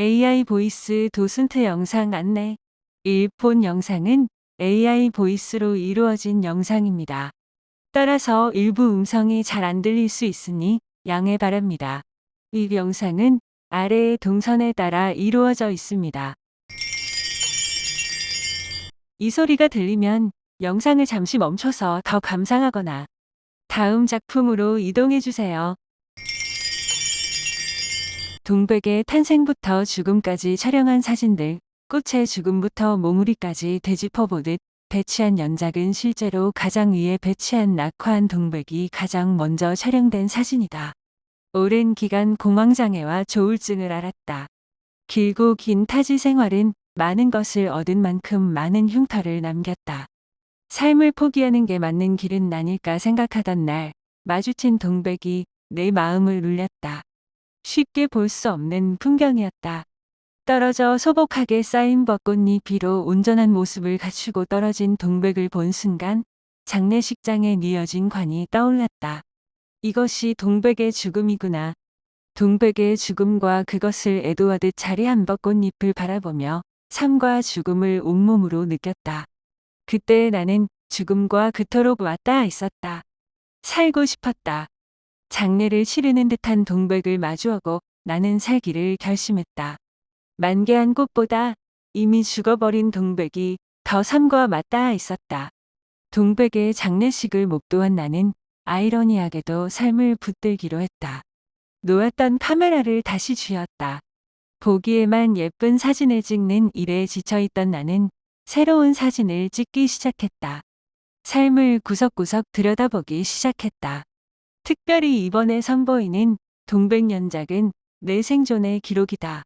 AI 보이스 도슨트 영상 안내 1폰 영상은 AI 보이스로 이루어진 영상입니다. 따라서 일부 음성이 잘 안 들릴 수 있으니 양해 바랍니다. 이 영상은 아래의 동선에 따라 이루어져 있습니다. 이 소리가 들리면 영상을 잠시 멈춰서 더 감상하거나 다음 작품으로 이동해 주세요. 동백의 탄생부터 죽음까지 촬영한 사진들, 꽃의 죽음부터 몽우리까지 되짚어보듯 배치한 연작은 실제로 가장 위에 배치한 낙화한 동백이 가장 먼저 촬영된 사진이다. 오랜 기간 공황장애와 조울증을 앓았다. 길고 긴 타지 생활은 많은 것을 얻은 만큼 많은 흉터를 남겼다. 삶을 포기하는 게 맞는 길은 아닐까 생각하던 날, 마주친 동백이 내 마음을 울렸다. 쉽게 볼 수 없는 풍경이었다. 떨어져 소복하게 쌓인 벚꽃잎 위로 온전한 모습을 갖추고 떨어진 동백을 본 순간 장례식장에 뉘어진 관이 떠올랐다. 이것이 동백의 죽음이구나. 동백의 죽음과 그것을 애도하듯 자리한 벚꽃잎을 바라보며 삶과 죽음을 온몸으로 느꼈다. 그때 나는 죽음과 그토록 왔다 있었다. 살고 싶었다. 장례를 치르는 듯한 동백을 마주하고 나는 살기를 결심했다. 만개한 꽃보다 이미 죽어버린 동백이 더 삶과 맞닿아 있었다. 동백의 장례식을 목도한 나는 아이러니하게도 삶을 붙들기로 했다. 놓았던 카메라를 다시 쥐었다. 보기에만 예쁜 사진을 찍는 일에 지쳐있던 나는 새로운 사진을 찍기 시작했다. 삶을 구석구석 들여다보기 시작했다. 특별히 이번에 선보이는 동백연작은 내 생존의 기록이다.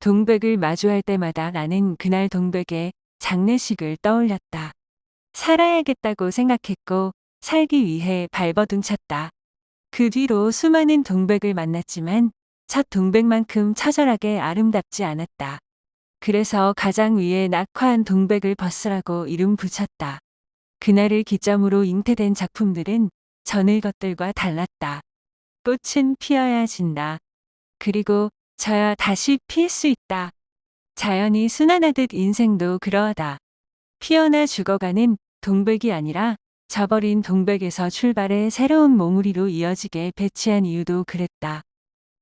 동백을 마주할 때마다 나는 그날 동백의 장례식을 떠올렸다. 살아야겠다고 생각했고 살기 위해 발버둥 쳤다. 그 뒤로 수많은 동백을 만났지만 첫 동백만큼 처절하게 아름답지 않았다. 그래서 가장 위에 낙화한 동백을 벗으라고 이름 붙였다. 그날을 기점으로 잉태된 작품들은 전의 것들과 달랐다. 꽃은 피어야 진다. 그리고 져야 다시 필수 있다. 자연이 순환하듯 인생도 그러하다. 피어나 죽어가는 동백이 아니라 저버린 동백에서 출발해 새로운 몽우리로 이어지게 배치한 이유도 그랬다.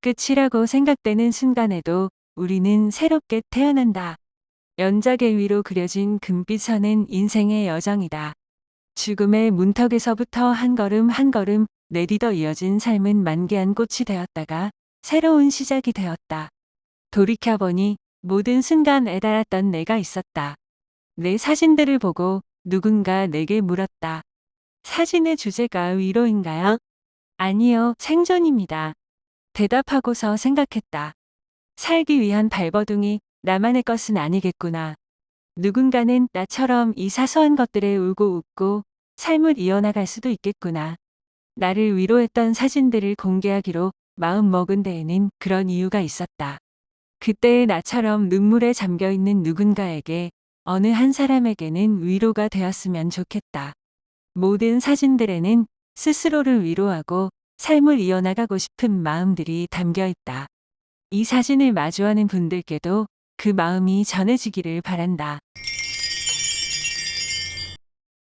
끝이라고 생각되는 순간에도 우리는 새롭게 태어난다. 연작의 위로 그려진 금빛 선은 인생의 여정이다. 죽음의 문턱에서부터 한 걸음 한 걸음 내디더 이어진 삶은 만개한 꽃이 되었다가 새로운 시작이 되었다. 돌이켜보니 모든 순간 애달았던 내가 있었다. 내 사진들을 보고 누군가 내게 물었다. 사진의 주제가 위로인가요? 아니요, 생존입니다. 대답하고서 생각했다. 살기 위한 발버둥이 나만의 것은 아니겠구나. 누군가는 나처럼 이 사소한 것들에 울고 웃고 삶을 이어나갈 수도 있겠구나. 나를 위로했던 사진들을 공개하기로 마음 먹은 데에는 그런 이유가 있었다. 그때의 나처럼 눈물에 잠겨 있는 누군가에게 어느 한 사람에게는 위로가 되었으면 좋겠다. 모든 사진들에는 스스로를 위로하고 삶을 이어나가고 싶은 마음들이 담겨 있다. 이 사진을 마주하는 분들께도 그 마음이 전해지기를 바란다.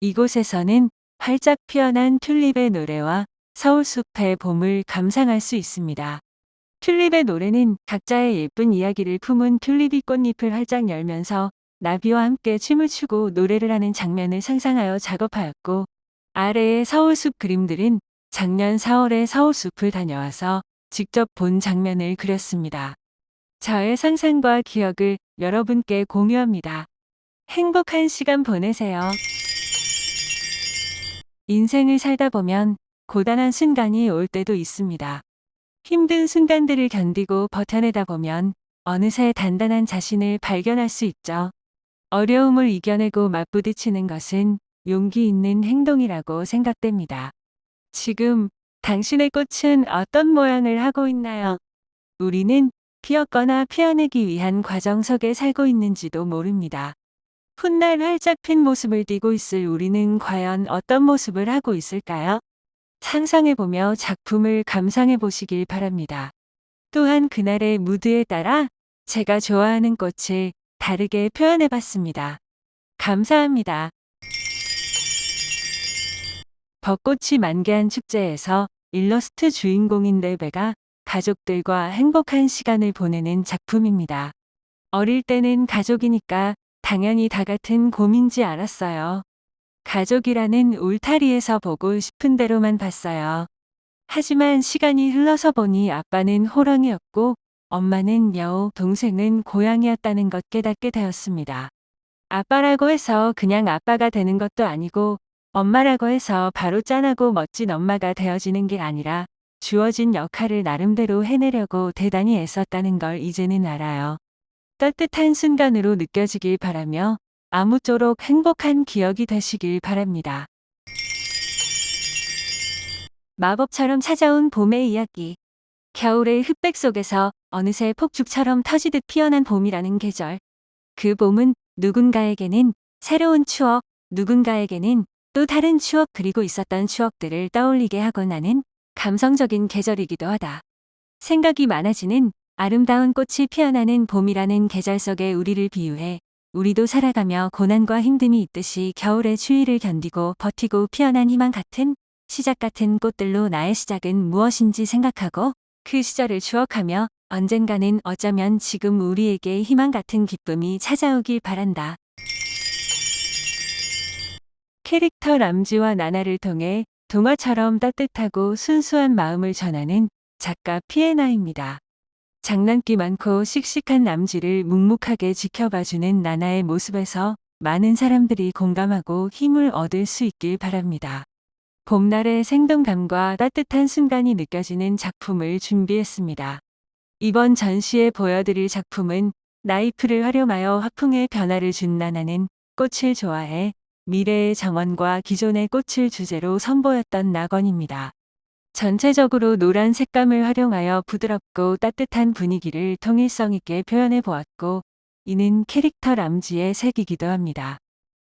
이곳에서는 활짝 피어난 튤립의 노래와 서울숲의 봄을 감상할 수 있습니다. 튤립의 노래는 각자의 예쁜 이야기를 품은 튤립이 꽃잎을 활짝 열면서 나비와 함께 춤을 추고 노래를 하는 장면을 상상하여 작업하였고 아래의 서울숲 그림들은 작년 4월에 서울숲을 다녀와서 직접 본 장면을 그렸습니다. 저의 상상과 기억을 여러분께 공유합니다. 행복한 시간 보내세요. 인생을 살다 보면 고단한 순간이 올 때도 있습니다. 힘든 순간들을 견디고 버텨내다 보면 어느새 단단한 자신을 발견할 수 있죠. 어려움을 이겨내고 맞부딪히는 것은 용기 있는 행동이라고 생각됩니다. 지금 당신의 꽃은 어떤 모양을 하고 있나요? 우리는 피었거나 피어내기 위한 과정 속에 살고 있는지도 모릅니다. 훗날 활짝 핀 모습을 띠고 있을 우리는 과연 어떤 모습을 하고 있을까요? 상상해보며 작품을 감상해 보시길 바랍니다. 또한 그날의 무드에 따라 제가 좋아하는 꽃을 다르게 표현해 봤습니다. 감사합니다. 벚꽃이 만개한 축제에서 일러스트 주인공인 레베가 가족들과 행복한 시간을 보내는 작품입니다. 어릴 때는 가족이니까 당연히 다 같은 곰인지 알았어요. 가족이라는 울타리에서 보고 싶은 대로만 봤어요. 하지만 시간이 흘러서 보니 아빠는 호랑이였고 엄마는 여우, 동생은 고양이였다는 것 깨닫게 되었습니다. 아빠라고 해서 그냥 아빠가 되는 것도 아니고 엄마라고 해서 바로 짠하고 멋진 엄마가 되어지는 게 아니라 주어진 역할을 나름대로 해내려고 대단히 애썼다는 걸 이제는 알아요. 따뜻한 순간으로 느껴지길 바라며 아무쪼록 행복한 기억이 되시길 바랍니다. 마법처럼 찾아온 봄의 이야기. 겨울의 흑백 속에서 어느새 폭죽처럼 터지듯 피어난 봄이라는 계절. 그 봄은 누군가에게는 새로운 추억, 누군가에게는 또 다른 추억 그리고 있었던 추억들을 떠올리게 하고 나는 감성적인 계절이기도 하다. 생각이 많아지는 아름다운 꽃이 피어나는 봄이라는 계절 속에 우리를 비유해 우리도 살아가며 고난과 힘듦이 있듯이 겨울의 추위를 견디고 버티고 피어난 희망 같은 시작 같은 꽃들로 나의 시작은 무엇인지 생각하고 그 시절을 추억하며 언젠가는 어쩌면 지금 우리에게 희망 같은 기쁨이 찾아오길 바란다. 캐릭터 람지와 나나를 통해 동화처럼 따뜻하고 순수한 마음을 전하는 작가 피에나입니다. 장난기 많고 씩씩한 남지를 묵묵하게 지켜봐주는 나나의 모습에서 많은 사람들이 공감하고 힘을 얻을 수 있길 바랍니다. 봄날의 생동감과 따뜻한 순간이 느껴지는 작품을 준비했습니다. 이번 전시에 보여드릴 작품은 나이프를 활용하여 화풍의 변화를 준 나나는 꽃을 좋아해 미래의 정원과 기존의 꽃을 주제로 선보였던 낙원입니다. 전체적으로 노란 색감을 활용하여 부드럽고 따뜻한 분위기를 통일성 있게 표현해 보았고, 이는 캐릭터 람지의 색이기도 합니다.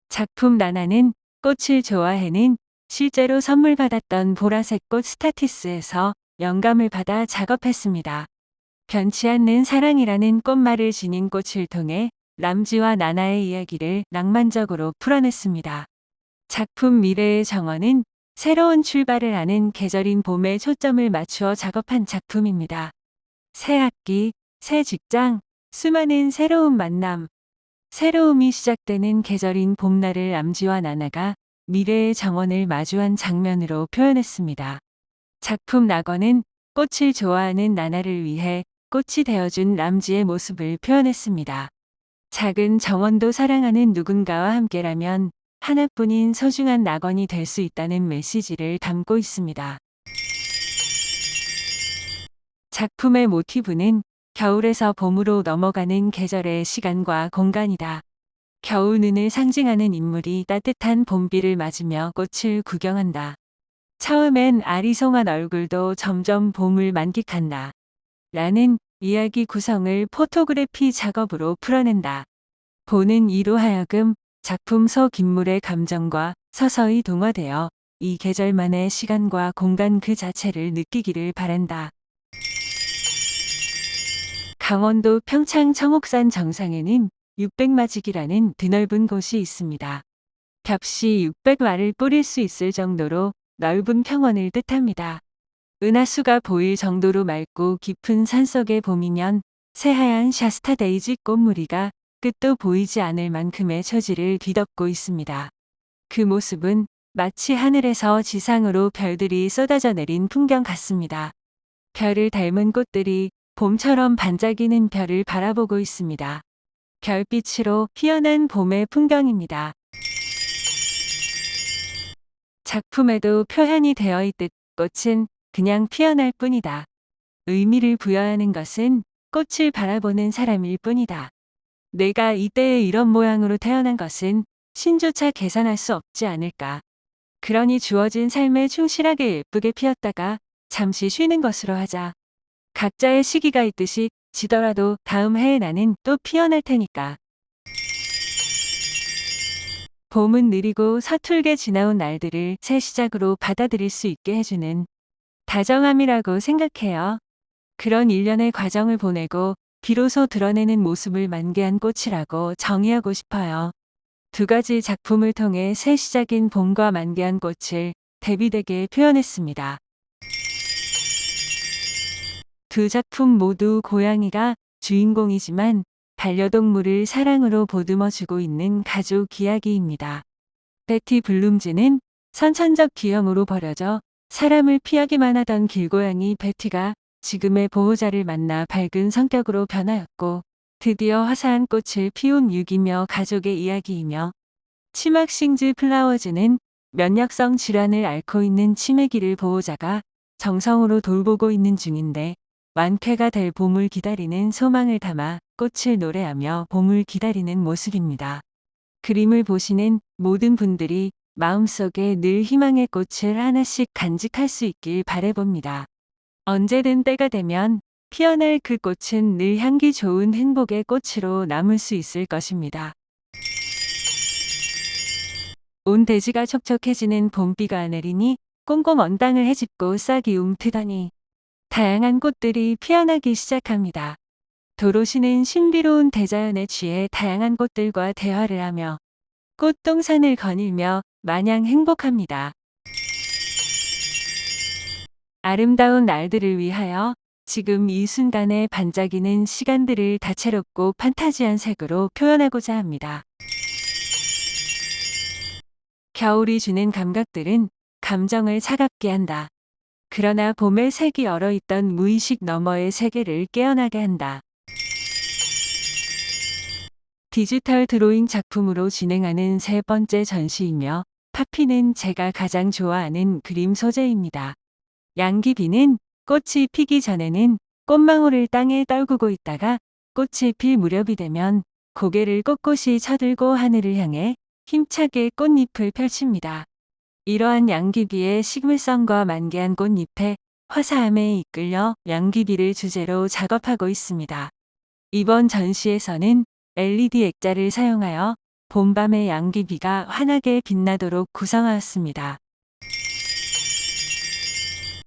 작품 나나는 꽃을 좋아해는 실제로 선물 받았던 보라색 꽃 스타티스에서 영감을 받아 작업했습니다. 변치 않는 사랑이라는 꽃말을 지닌 꽃을 통해 람지와 나나의 이야기를 낭만적으로 풀어냈습니다. 작품 미래의 정원은 새로운 출발을 하는 계절인 봄에 초점을 맞추어 작업한 작품입니다. 새 학기, 새 직장, 수많은 새로운 만남, 새로움이 시작되는 계절인 봄날을 람지와 나나가 미래의 정원을 마주한 장면으로 표현했습니다. 작품 낙원은 꽃을 좋아하는 나나를 위해 꽃이 되어준 람지의 모습을 표현했습니다. 작은 정원도 사랑하는 누군가와 함께라면 하나뿐인 소중한 낙원이 될 수 있다는 메시지를 담고 있습니다. 작품의 모티브는 겨울에서 봄으로 넘어가는 계절의 시간과 공간이다. 겨울 눈을 상징하는 인물이 따뜻한 봄비를 맞으며 꽃을 구경한다. 처음엔 아리송한 얼굴도 점점 봄을 만끽한다. 라는 이야기 구성을 포토그래피 작업으로 풀어낸다. 보는 이로 하여금 작품 속 인물의 감정과 서서히 동화되어 이 계절만의 시간과 공간 그 자체를 느끼기를 바란다. 강원도 평창 청옥산 정상에는 600마직이라는 드넓은 곳이 있습니다. 겹시 600와를 뿌릴 수 있을 정도로 넓은 평원을 뜻합니다. 은하수가 보일 정도로 맑고 깊은 산속의 봄이면 새하얀 샤스타 데이지 꽃무리가 끝도 보이지 않을 만큼의 처지를 뒤덮고 있습니다. 그 모습은 마치 하늘에서 지상으로 별들이 쏟아져 내린 풍경 같습니다. 별을 닮은 꽃들이 봄처럼 반짝이는 별을 바라보고 있습니다. 별빛으로 피어난 봄의 풍경입니다. 작품에도 표현이 되어 있듯 꽃은 그냥 피어날 뿐이다. 의미를 부여하는 것은 꽃을 바라보는 사람일 뿐이다. 내가 이때에 이런 모양으로 태어난 것은 신조차 계산할 수 없지 않을까. 그러니 주어진 삶에 충실하게 예쁘게 피었다가 잠시 쉬는 것으로 하자. 각자의 시기가 있듯이 지더라도 다음 해에 나는 또 피어날 테니까. 봄은 느리고 서툴게 지나온 날들을 새 시작으로 받아들일 수 있게 해주는 다정함이라고 생각해요. 그런 일련의 과정을 보내고 비로소 드러내는 모습을 만개한 꽃이라고 정의하고 싶어요. 두 가지 작품을 통해 새 시작인 봄과 만개한 꽃을 대비되게 표현했습니다. 두 작품 모두 고양이가 주인공이지만 반려동물을 사랑으로 보듬어주고 있는 가족 이야기입니다. 베티 블룸즈는 선천적 기형으로 버려져 사람을 피하기만 하던 길고양이 베티가 지금의 보호자를 만나 밝은 성격으로 변하였고 드디어 화사한 꽃을 피운 유기며 가족의 이야기이며 치막싱즈 플라워즈는 면역성 질환을 앓고 있는 치매기를 보호자가 정성으로 돌보고 있는 중인데 완쾌가 될 봄을 기다리는 소망을 담아 꽃을 노래하며 봄을 기다리는 모습입니다. 그림을 보시는 모든 분들이 마음속에 늘 희망의 꽃을 하나씩 간직할 수 있길 바래봅니다. 언제든 때가 되면 피어날 그 꽃은 늘 향기 좋은 행복의 꽃으로 남을 수 있을 것입니다. 온 대지가 촉촉해지는 봄비가 내리니 꽁꽁 언땅을 헤집고 싹이 움트더니 다양한 꽃들이 피어나기 시작합니다. 도로시는 신비로운 대자연에 취해 다양한 꽃들과 대화를 하며 꽃동산을 거닐며 마냥 행복합니다. 아름다운 날들을 위하여 지금 이 순간에 반짝이는 시간들을 다채롭고 판타지한 색으로 표현하고자 합니다. 겨울이 주는 감각들은 감정을 차갑게 한다. 그러나 봄의 색이 얼어있던 무의식 너머의 세계를 깨어나게 한다. 디지털 드로잉 작품으로 진행하는 세 번째 전시이며 파피는 제가 가장 좋아하는 그림 소재입니다. 양귀비는 꽃이 피기 전에는 꽃망울을 땅에 떨구고 있다가 꽃이 필 무렵이 되면 고개를 꼿꼿이 쳐들고 하늘을 향해 힘차게 꽃잎을 펼칩니다. 이러한 양귀비의 식물성과 만개한 꽃잎의 화사함에 이끌려 양귀비를 주제로 작업하고 있습니다. 이번 전시에서는 LED 액자를 사용하여 봄밤의 양귀비가 환하게 빛나도록 구성하였습니다.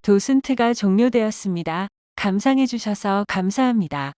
도슨트가 종료되었습니다. 감상해 주셔서 감사합니다.